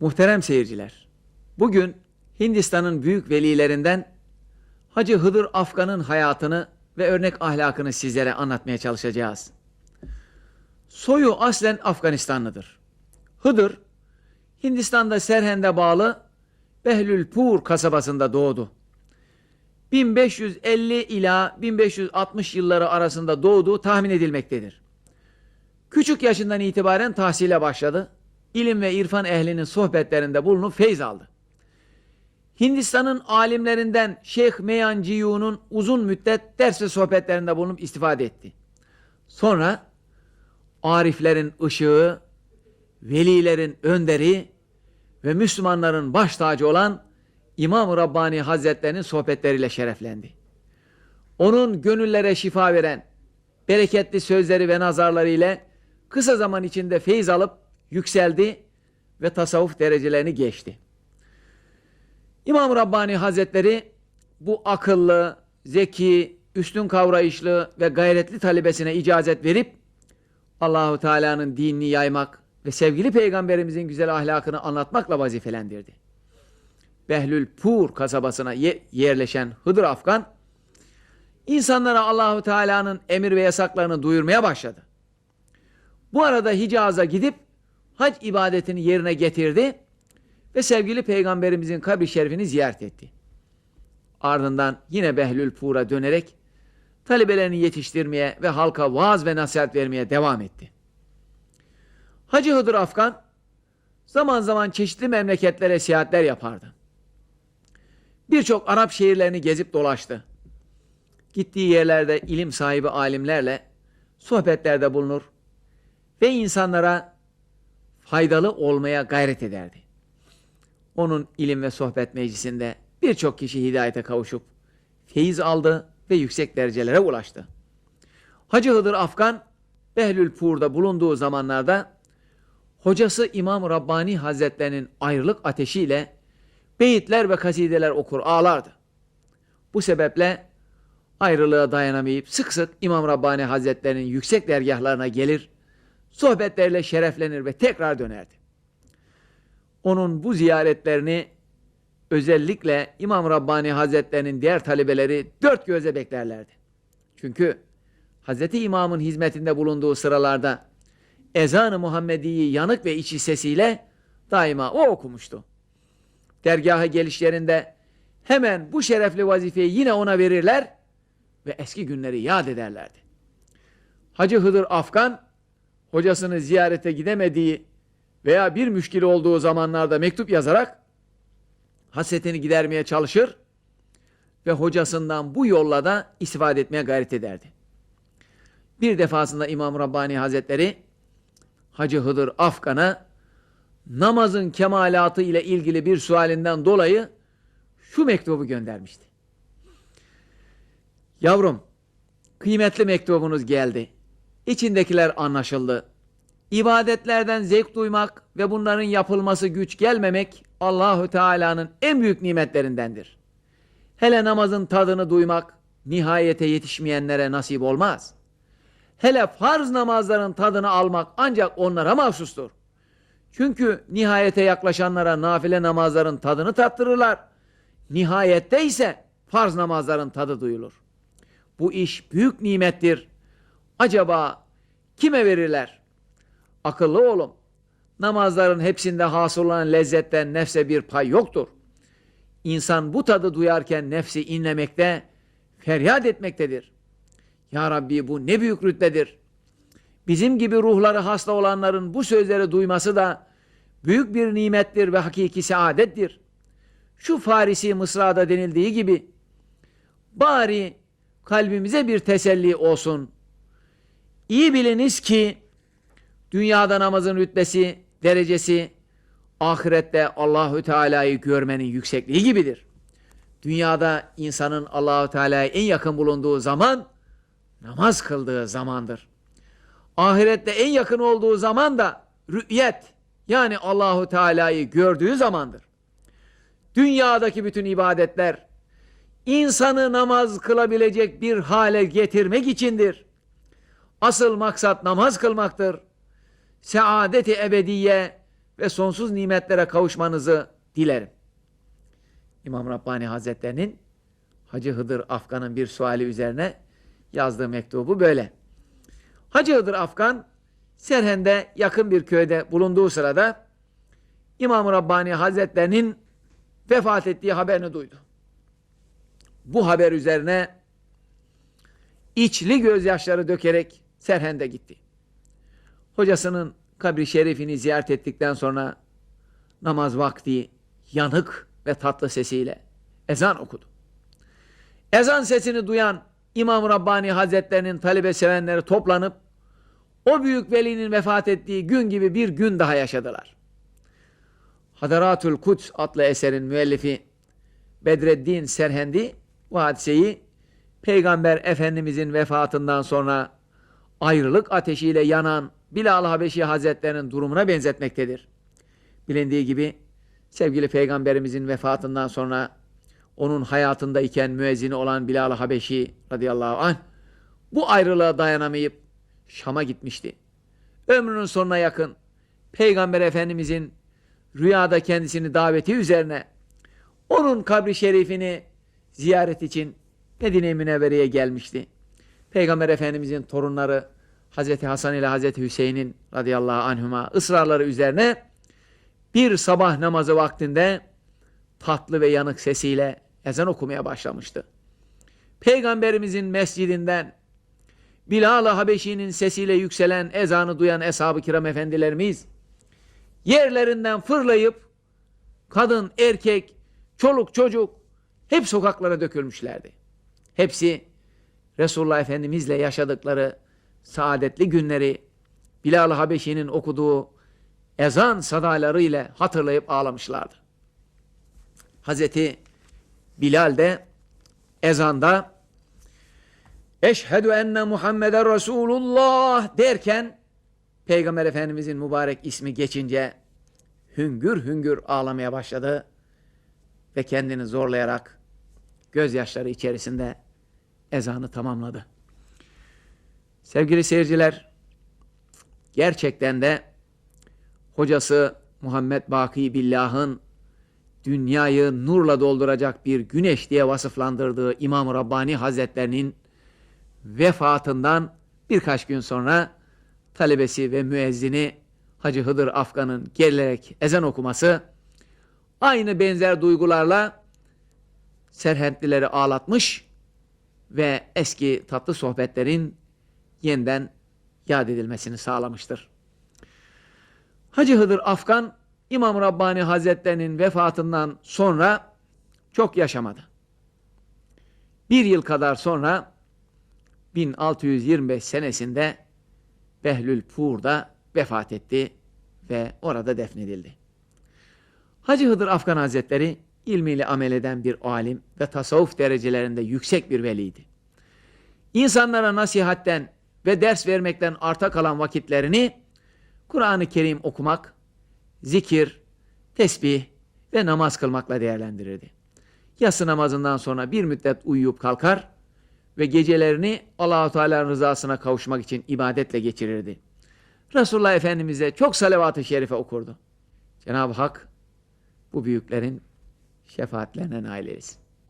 Muhterem seyirciler, bugün Hindistan'ın büyük velilerinden Hacı Hıdır Afgan'ın hayatını ve örnek ahlakını sizlere anlatmaya çalışacağız. Soyu aslen Afganistanlıdır. Hıdır, Hindistan'da Serhend'e bağlı Behlülpur kasabasında doğdu. 1550 ila 1560 yılları arasında doğduğu tahmin edilmektedir. Küçük yaşından itibaren tahsile başladı. İlim ve irfan ehlinin sohbetlerinde bulunup feyz aldı. Hindistan'ın alimlerinden Şeyh Meyanciyu'nun uzun müddet ders ve sohbetlerinde bulunup istifade etti. Sonra ariflerin ışığı, velilerin önderi ve Müslümanların baş tacı olan İmam-ı Rabbani Hazretlerinin sohbetleriyle şereflendi. Onun gönüllere şifa veren bereketli sözleri ve nazarları ile kısa zaman içinde feyiz alıp yükseldi ve tasavvuf derecelerini geçti. İmam Rabbani Hazretleri bu akıllı, zeki, üstün kavrayışlı ve gayretli talebesine icazet verip Allahu Teala'nın dinini yaymak ve sevgili peygamberimizin güzel ahlakını anlatmakla vazifelendirdi. Behlülpur kasabasına ye- yerleşen Hıdır Afgan insanlara Allahu Teala'nın emir ve yasaklarını duyurmaya başladı. Bu arada Hicaz'a gidip hac ibadetini yerine getirdi ve sevgili peygamberimizin kabri şerifini ziyaret etti. Ardından yine Behlülpur'a dönerek talebelerini yetiştirmeye ve halka vaaz ve nasihat vermeye devam etti. Hacı Hıdır Afgan zaman zaman çeşitli memleketlere seyahatler yapardı. Birçok Arap şehirlerini gezip dolaştı. Gittiği yerlerde ilim sahibi alimlerle sohbetlerde bulunur ve insanlara faydalı olmaya gayret ederdi. Onun ilim ve sohbet meclisinde birçok kişi hidayete kavuşup feyiz aldı ve yüksek derecelere ulaştı. Hacı Hıdır Afgan Behlülpur'da bulunduğu zamanlarda hocası İmam Rabbani Hazretlerinin ayrılık ateşiyle beyitler ve kasideler okur ağlardı. Bu sebeple ayrılığa dayanamayıp sık sık İmam Rabbani Hazretlerinin yüksek dergahlarına gelir, sohbetlerle şereflenir ve tekrar dönerdi. Onun bu ziyaretlerini özellikle İmam Rabbani Hazretlerinin diğer talebeleri dört gözle beklerlerdi. Çünkü Hazreti İmam'ın hizmetinde bulunduğu sıralarda ezan-ı Muhammedi'yi yanık ve içi sesiyle daima o okumuştu. Dergaha gelişlerinde hemen bu şerefli vazifeyi yine ona verirler ve eski günleri yad ederlerdi. Hacı Hıdır Afgan, hocasını ziyarete gidemediği veya bir müşkil olduğu zamanlarda mektup yazarak hasretini gidermeye çalışır ve hocasından bu yolla da istifade etmeye gayret ederdi. Bir defasında İmam Rabbani Hazretleri Hacı Hıdır Afgan'a namazın kemalatı ile ilgili bir sualinden dolayı şu mektubu göndermişti. Yavrum, kıymetli mektubunuz geldi. İçindekiler anlaşıldı. İbadetlerden zevk duymak ve bunların yapılması güç gelmemek Allahü Teala'nın en büyük nimetlerindendir. Hele namazın tadını duymak nihayete yetişmeyenlere nasip olmaz. Hele farz namazların tadını almak ancak onlara mahsustur. Çünkü nihayete yaklaşanlara nafile namazların tadını tattırırlar. Nihayette ise farz namazların tadı duyulur. Bu iş büyük nimettir. Acaba kime verirler? Akıllı olun. Namazların hepsinde hasıl olan lezzetten nefse bir pay yoktur. İnsan bu tadı duyarken nefsi inlemekte, feryat etmektedir. Ya Rabbi bu ne büyük rütbedir. Bizim gibi ruhları hasta olanların bu sözleri duyması da büyük bir nimettir ve hakiki saadettir. Şu Farisi Mısra'da denildiği gibi bari kalbimize bir teselli olsun. İyi biliniz ki dünyada namazın rütbesi, derecesi ahirette Allahü Teala'yı görmenin yüksekliği gibidir. Dünyada insanın Allahü Teala'ya en yakın bulunduğu zaman namaz kıldığı zamandır. Ahirette en yakın olduğu zaman da rü'yet yani Allahu Teala'yı gördüğü zamandır. Dünyadaki bütün ibadetler insanı namaz kılabilecek bir hale getirmek içindir. Asıl maksat namaz kılmaktır. Saadeti ebediye ve sonsuz nimetlere kavuşmanızı dilerim. İmam Rabbani Hazretlerinin Hacı Hıdır Afgan'ın bir suali üzerine yazdığı mektubu böyle. Hacı Hıdır Afgan Serhen'de yakın bir köyde bulunduğu sırada İmam Rabbani Hazretlerinin vefat ettiği haberini duydu. Bu haber üzerine içli gözyaşları dökerek Serhen'de gitti. Hocasının kabri şerifini ziyaret ettikten sonra namaz vakti yanık ve tatlı sesiyle ezan okudu. Ezan sesini duyan İmam Rabbani Hazretlerinin talebe sevenleri toplanıp o büyük velinin vefat ettiği gün gibi bir gün daha yaşadılar. Hadaratül Kuds adlı eserin müellifi Bedreddin Serhendi bu hadiseyi Peygamber Efendimizin vefatından sonra ayrılık ateşiyle yanan Bilal Habeşi Hazretlerinin durumuna benzetmektedir. Bilindiği gibi sevgili Peygamberimizin vefatından sonra onun hayatındayken müezzini olan Bilal Habeşi radıyallahu anh bu ayrılığa dayanamayıp Şam'a gitmişti. Ömrünün sonuna yakın Peygamber Efendimizin rüyada kendisini daveti üzerine onun kabri şerifini ziyaret için Medine-i Münevvere'ye gelmişti. Peygamber Efendimizin torunları Hazreti Hasan ile Hazreti Hüseyin'in radıyallahu anhuma ısrarları üzerine bir sabah namazı vaktinde tatlı ve yanık sesiyle ezan okumaya başlamıştı. Peygamberimizin mescidinden Bilal-ı Habeşi'nin sesiyle yükselen ezanı duyan eshab-ı kiram efendilerimiz yerlerinden fırlayıp kadın, erkek, çoluk, çocuk hep sokaklara dökülmüşlerdi. Hepsi Resulullah Efendimizle yaşadıkları saadetli günleri Bilal-ı Habeşi'nin okuduğu ezan sadalarıyla hatırlayıp ağlamışlardı. Hazreti Bilal de ezanda Eşhedü enne Muhammeden Resulullah derken Peygamber Efendimizin mübarek ismi geçince hüngür hüngür ağlamaya başladı ve kendini zorlayarak gözyaşları içerisinde ezanı tamamladı. Sevgili seyirciler, gerçekten de hocası Muhammed Baki Billah'ın dünyayı nurla dolduracak bir güneş diye vasıflandırdığı İmam Rabbani Hazretlerinin vefatından birkaç gün sonra talebesi ve müezzini Hacı Hıdır Afgan'ın gelerek ezan okuması aynı benzer duygularla serhentlileri ağlatmış ve eski tatlı sohbetlerin yeniden yad edilmesini sağlamıştır. Hacı Hıdır Afgan İmam Rabbani Hazretlerinin vefatından sonra çok yaşamadı. Bir yıl kadar sonra 1625 senesinde Behlül Pur'da vefat etti ve orada defnedildi. Hacı Hıdır Afgan Hazretleri ilmiyle amel eden bir alim ve tasavvuf derecelerinde yüksek bir veliydi. İnsanlara nasihatten ve ders vermekten arta kalan vakitlerini Kur'an-ı Kerim okumak, zikir, tesbih ve namaz kılmakla değerlendirirdi. Yatsı namazından sonra bir müddet uyuyup kalkar ve gecelerini Allahu Teala'nın rızasına kavuşmak için ibadetle geçirirdi. Resulullah Efendimiz'e çok salavat-ı şerife okurdu. Cenab-ı Hak bu büyüklerin şefaatlerine nail eylesin.